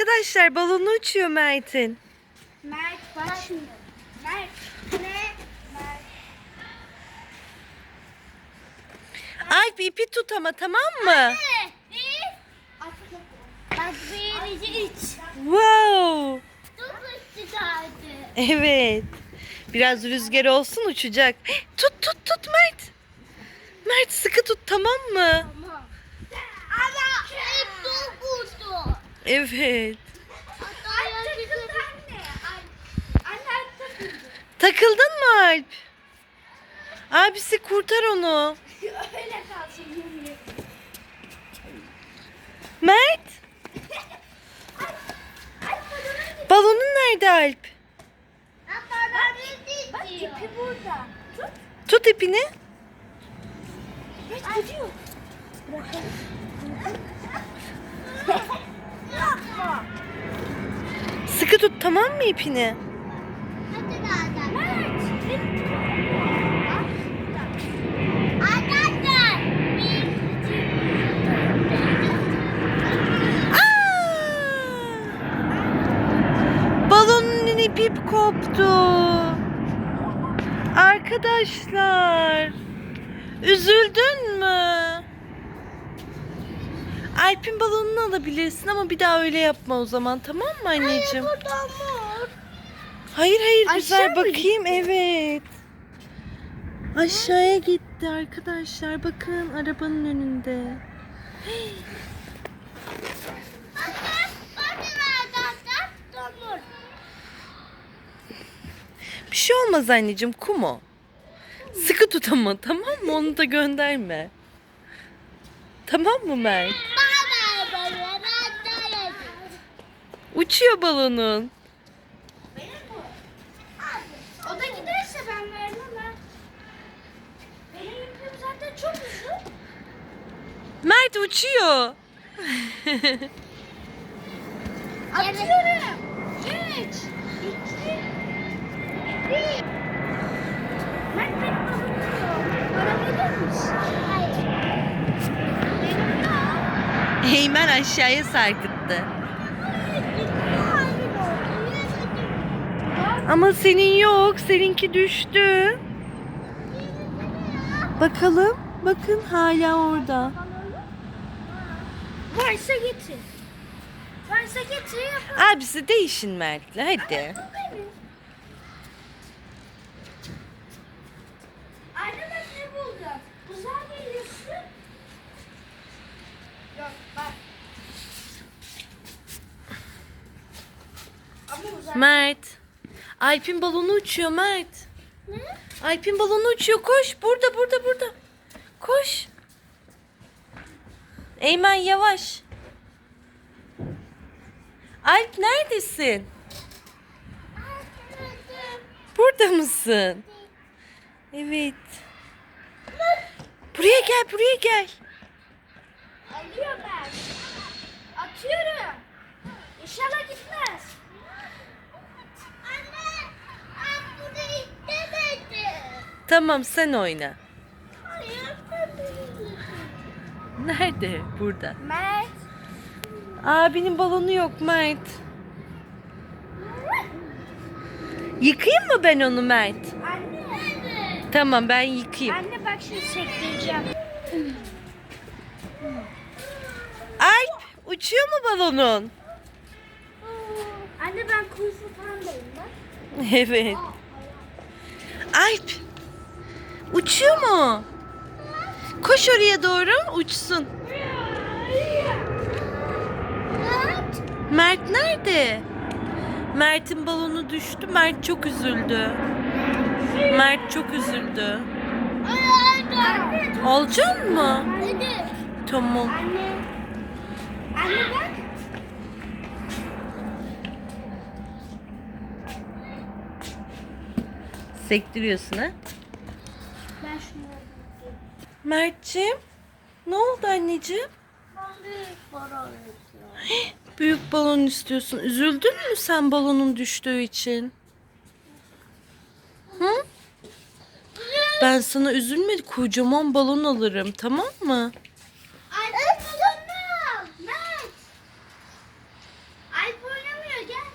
arkadaşlar balonu uçuyor Mert'in. Mert bak şimdi. Mert. Ne? Mert. Alp ipi tut ama tamam mı? Bir. Bak bir, iki, üç. Wow. Evet. Biraz rüzgar olsun uçacak. Tut tut tut Mert. Mert sıkı tut tamam mı? Tamam. Ama hep çok vurdu. Evet. Anne takıldı anne. Anne takıldı. Takıldın mı Alp? Abisi kurtar onu. Öyle kalsın. Mert. Balonun nerede Alp? Bak ipi burada. Tut. Tut ipini. Mert gidiyor. Bırakalım. Sıkı tut tamam mı ipini? Balonun ipi koptu. Arkadaşlar. Üzüldün mü? Alp'in balonunu alabilirsin ama bir daha öyle yapma o zaman tamam mı anneciğim? burada mor. Hayır hayır Aşağı güzel bakayım evet. Aşağıya gitti arkadaşlar bakın arabanın önünde. Bir şey olmaz anneciğim kum o. Sıkı tut ama tamam mı onu da gönderme. Tamam mı Mert? Uçuyor balonun. O da giderse ben vermem. Benim ipim zaten çok uzun. Mert uçuyor. Atıyorum. Üç, iki, bir. Mert benim yok. Bana verir misin? Hayır. Benim yok. Eymen aşağıya sarkıttı. Ama senin yok. Seninki düştü. Bakalım. Bakın hala orada. Varsa getir. Varsa getir yapalım. Abisi değişin Mert'le hadi. Mert. Alp'in balonu uçuyor Mert. Ne? Alp'in balonu uçuyor. Koş. Burada burada burada. Koş. Eymen yavaş. Alp neredesin? Burada mısın? Evet. Buraya gel, buraya gel. Alıyor ben. Atıyorum. İnşallah gitmez. Anne, ben burayı demedim. Tamam sen oyna. Nerede? Burada. Mert. Abinin balonu yok Mert. Yıkayayım mı ben onu Mert? Anne. Tamam ben yıkayayım. Anne bak şimdi sektireceğim. Alp uçuyor mu balonun? Anne ben kuyruğu pandayım bak. Evet. Alp uçuyor mu? Koş oraya doğru uçsun. Mert. Nerede? Mert'in balonu düştü. Mert çok üzüldü. Mert çok üzüldü. Alacak mı? Tamam. Anne. Anne bak. Sektiriyorsun ha? Mert'ciğim ne oldu anneciğim? Ben büyük balon istiyorum. büyük balon istiyorsun. Üzüldün mü sen balonun düştüğü için? Hı? Ben sana üzülme kocaman balon alırım tamam mı? Ay balonum. Mert. Ay oynamıyor gel.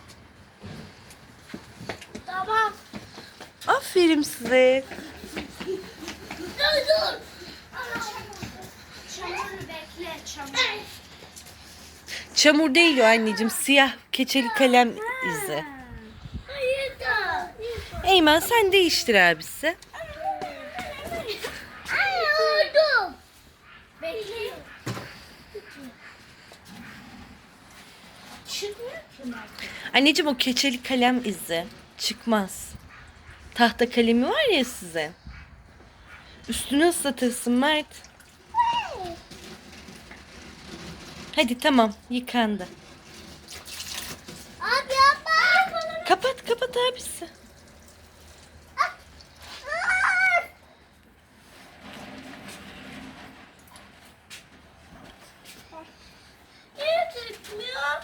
Tamam. Aferin size. Çamur değil o anneciğim. Siyah keçeli kalem izi. Eymen sen değiştir abisi. Anneciğim o keçeli kalem izi çıkmaz. Tahta kalemi var ya size. Üstüne ıslatırsın Mert. Hadi tamam yıkandı. Abi yapma. Kapat kapat abisi. Niye tutmuyor?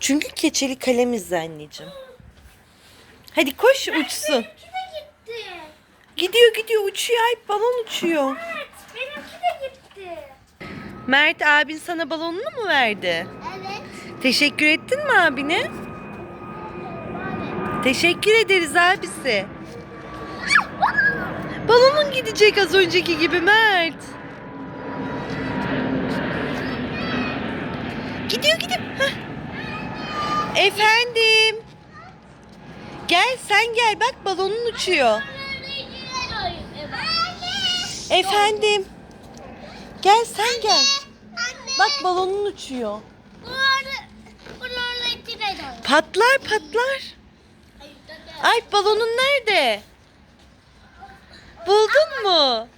Çünkü keçeli kalem izi anneciğim. Hadi koş uçsun. Gitti? Gidiyor gidiyor uçuyor. Ay balon uçuyor. Mert abin sana balonunu mu verdi? Evet. Teşekkür ettin mi abine? Abi. Teşekkür ederiz abisi. Balonun gidecek az önceki gibi Mert. Gidiyor gidiyor. Heh. Efendim. Gel sen gel bak balonun uçuyor. Efendim. Gel sen gel. Bak balonun uçuyor. Buraları, buraları itine dön. Patlar patlar. Ay balonun nerede? Buldun mu?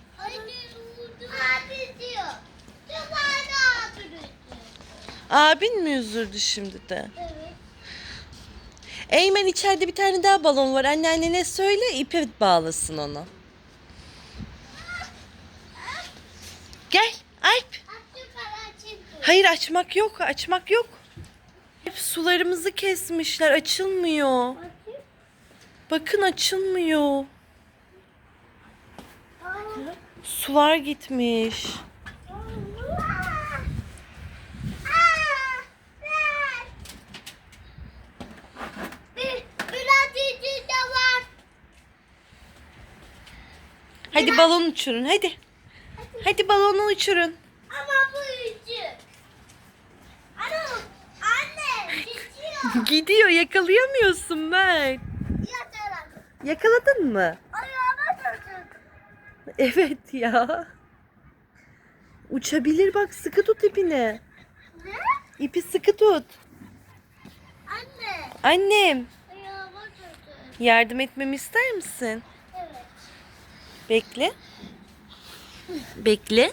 Abin mi üzüldü şimdi de? Evet. Eymen içeride bir tane daha balon var. Anneannene söyle ipe bağlasın onu. Gel Alp. Hayır açmak yok açmak yok. Hep sularımızı kesmişler açılmıyor. Bakın açılmıyor. Sular gitmiş. Hadi balon uçurun hadi. Hadi balonu uçurun. Ama bu küçük. Ana, anne, geçiyor. Gidiyor yakalayamıyorsun Mert. Yatarak. Yakaladın mı? Ayağıma çocuk. Evet ya. Uçabilir bak sıkı tut ipini. Ne? İpi sıkı tut. Anne, Annem ayağıma çocuk. yardım etmemi ister misin? Evet. Bekle. Bekle.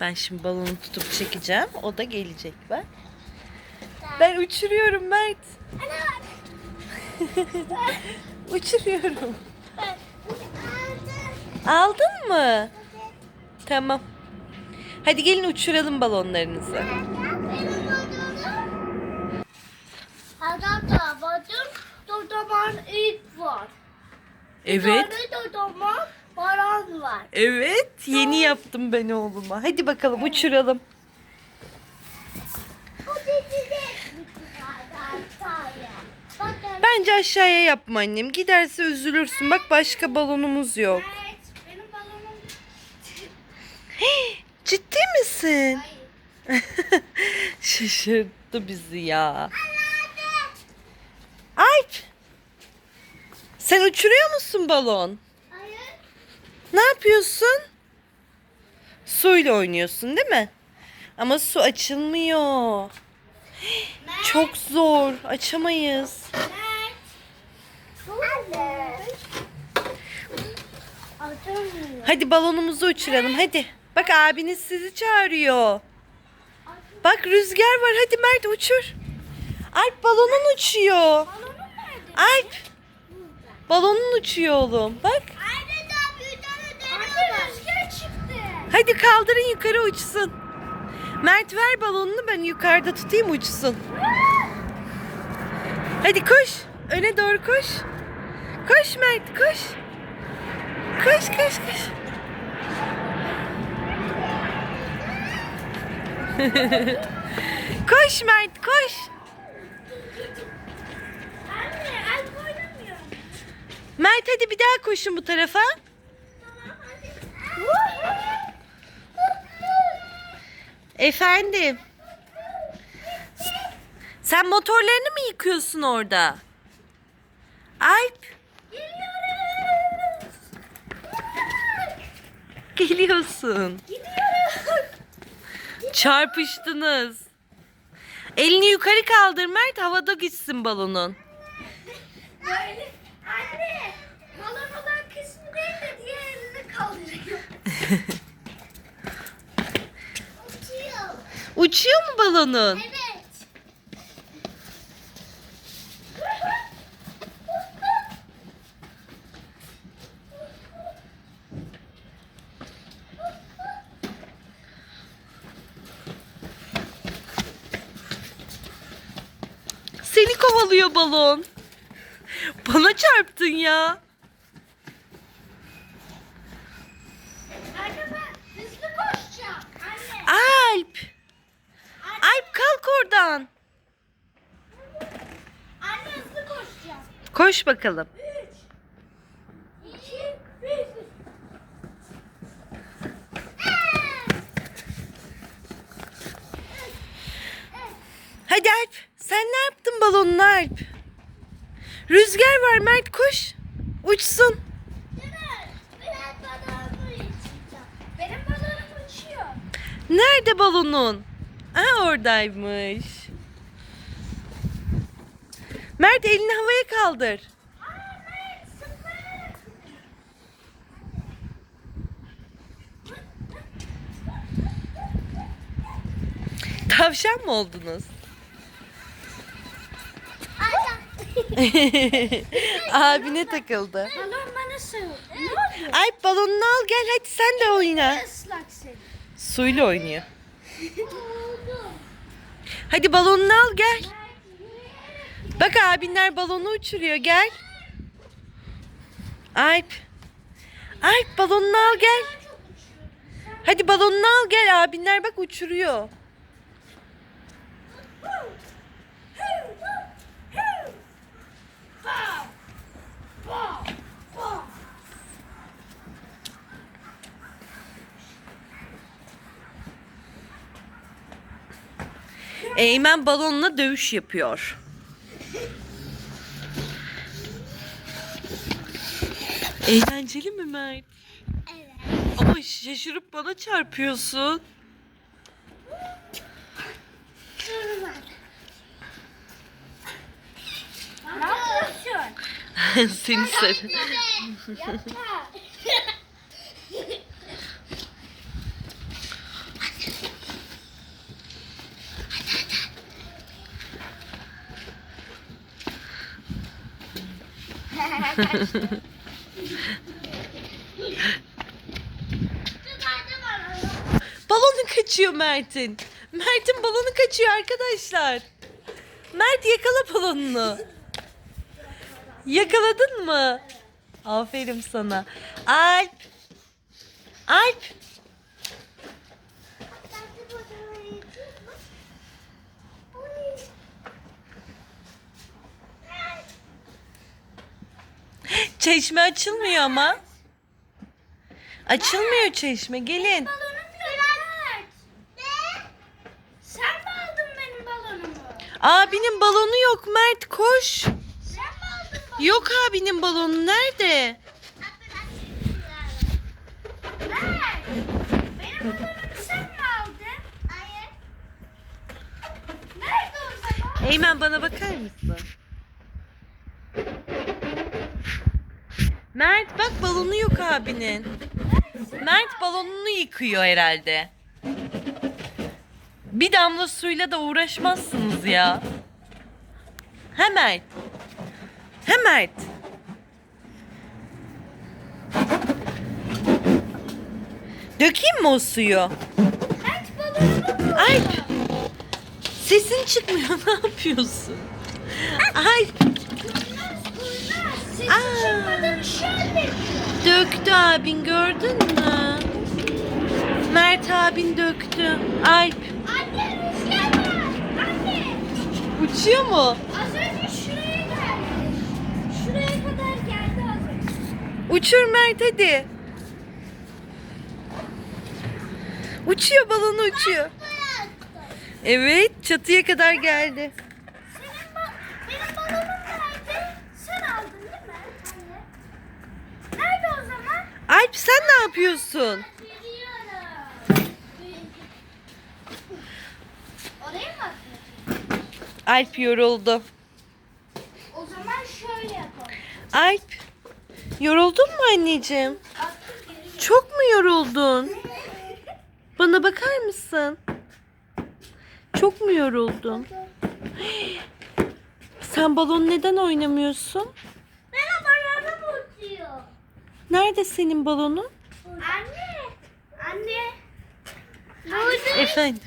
Ben şimdi balonu tutup çekeceğim. O da gelecek bak. Ben uçuruyorum Mert. Uçuruyorum. Aldın mı? Tamam. Hadi gelin uçuralım balonlarınızı. Benim odamda. Adamda bakın, dodaman ilk var. Evet. Tane dodaman baran var. Evet. Yeni yaptım ben oğluma. Hadi bakalım uçuralım. Bu dizide Bakın. Bence aşağıya yapma annem. Giderse üzülürsün. Bak başka balonumuz yok. Evet, benim balonum. Ciddi misin? Şaşırttı bizi ya. Alp. Sen uçuruyor musun balon? Hayır. Ne yapıyorsun? Suyla oynuyorsun değil mi? Ama su açılmıyor. Çok zor. Açamayız. Hadi balonumuzu uçuralım hadi. Bak abiniz sizi çağırıyor. Bak rüzgar var hadi Mert uçur. Alp balonun uçuyor. Alp balonun uçuyor oğlum. Bak. Hadi kaldırın yukarı uçsun. Mert ver balonunu ben yukarıda tutayım uçsun. Hadi koş. Öne doğru koş. Koş Mert koş. Koş koş koş. koş Mert koş. Anne el oynamıyor. Mert hadi bir daha koşun bu tarafa. Tamam hadi. Efendim. Sen motorlarını mı yıkıyorsun orada? Alp geliyorsun. Gidiyoruz. Çarpıştınız. Elini yukarı kaldır Mert havada gitsin balonun. Böyle anne balon olan kısmı değil de diğer elini kaldırıyor. Uçuyor. Uçuyor mu balonun? Evet. Seni kovalıyor balon. Bana çarptın ya. Alp. Alp kalk oradan. anne hızlı koşacağım. Koş bakalım. Hadi Alp. Sen ne yaptın balonuna Alp? Rüzgar var Mert koş. Uçsun. Nerede balonun? Ha oradaymış. Mert elini havaya kaldır. Aa. Tavşan mı oldunuz? Abine takıldı. Balon bana. Ne oluyor? Alp balonunu al gel hadi sen de oyna. Islak. Suyla oynuyor. Hadi balonunu al gel. Bak abinler balonu uçuruyor gel. Alp. Alp balonunu al gel. Hadi balonunu al gel abinler bak uçuruyor. Eymen balonla dövüş yapıyor. Eğlenceli mi Mert? Evet. Ama şaşırıp bana çarpıyorsun. Ne yapıyorsun? Seni sev. Yapma. Balonu kaçıyor Mert'in. Mert'in balonu kaçıyor arkadaşlar. Mert yakala balonunu. Yakaladın mı? Aferin sana. Alp. Alp. Çeşme açılmıyor ama. Açılmıyor çeşme. Gelin. Balonum yok. Ne? Sen mi aldın benim balonumu? Abinin balonu yok Mert koş. Sen mi aldın balonumu? Yok abinin balonu nerede? Ver. Benim balonumu sen mi aldın? Hayır. Nerede o zaman? Eymen bana bakar mısın? Mert bak balonu yok abinin. Mert balonunu yıkıyor herhalde. Bir damla suyla da uğraşmazsınız ya. He Mert. He Mert. Dökeyim mi o suyu? Mert balonumu Alp. Sesin çıkmıyor. Ne yapıyorsun? Alp. Kurnaz kurnaz. Sesi Aa. çıkmadan şöyle. Döktü abin gördün mü? Mert abin döktü. Alp. Anne rüzgar var. Anne. Uçuyor mu? Az önce şuraya geldi. Şuraya kadar geldi az önce. Uçur Mert hadi. Uçuyor balonu uçuyor. Evet çatıya kadar geldi. Senin ba benim balonum nerede? Sen aldın değil mi anne? Nerede o zaman? Alp sen ne yapıyorsun? Alp yoruldu. O zaman şöyle yapalım. Alp yoruldun mu anneciğim? Çok mu yoruldun? Bana bakar mısın? Çok mu yoruldun? Sen balon neden oynamıyorsun? Nerede senin balonun? Anne. Anne. Burada. Efendim.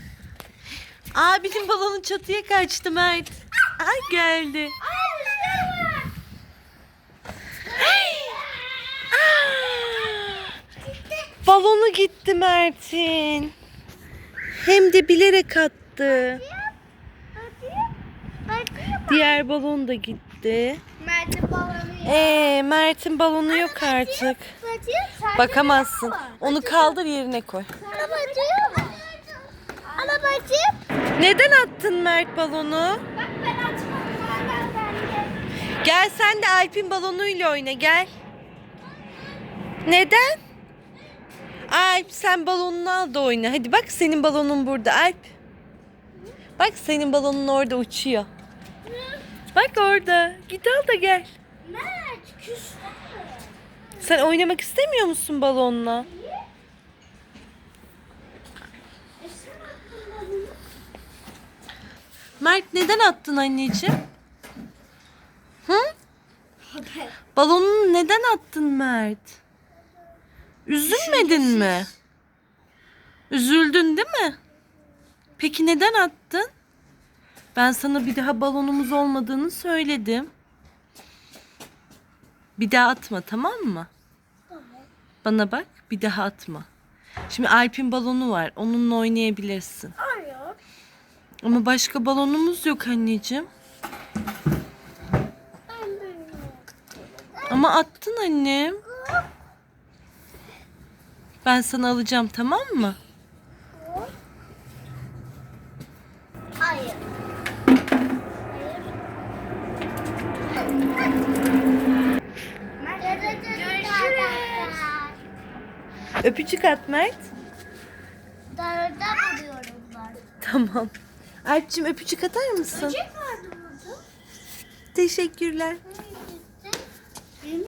Abinin balonu çatıya kaçtı Mert. Ay geldi. Balonu gitti Mert'in. Hem de bilerek attı. Diğer balon da gitti. Mert'in balonu Ee, Mert'in balonu yok artık. Bakamazsın. Onu kaldır yerine koy. Ana bacım. Neden attın Mert balonu? Bak ben açmadım. Ben ben Gel sen de Alp'in balonuyla oyna gel. Neden? Alp sen balonunu al da oyna. Hadi bak senin balonun burada Alp. Bak senin balonun orada uçuyor. Bak orada. Git al da gel. Mert küstü. Sen oynamak istemiyor musun balonla? E sen attın balonu. Mert neden attın anneciğim? Hı? Balonunu neden attın Mert? Üzülmedin mi? Üzüldün değil mi? Peki neden attın? Ben sana bir daha balonumuz olmadığını söyledim. Bir daha atma tamam mı? Bana bak bir daha atma. Şimdi Alp'in balonu var. Onunla oynayabilirsin. Hayır. Ama başka balonumuz yok anneciğim. Ama attın annem. Ben sana alacağım tamam mı? Hayır. Görüşürüz. Öpücük at Mert. Darda vuruyorum ben. Tamam. Alp'cim öpücük atar mısın? Böcek vardı burada. Teşekkürler. Böcek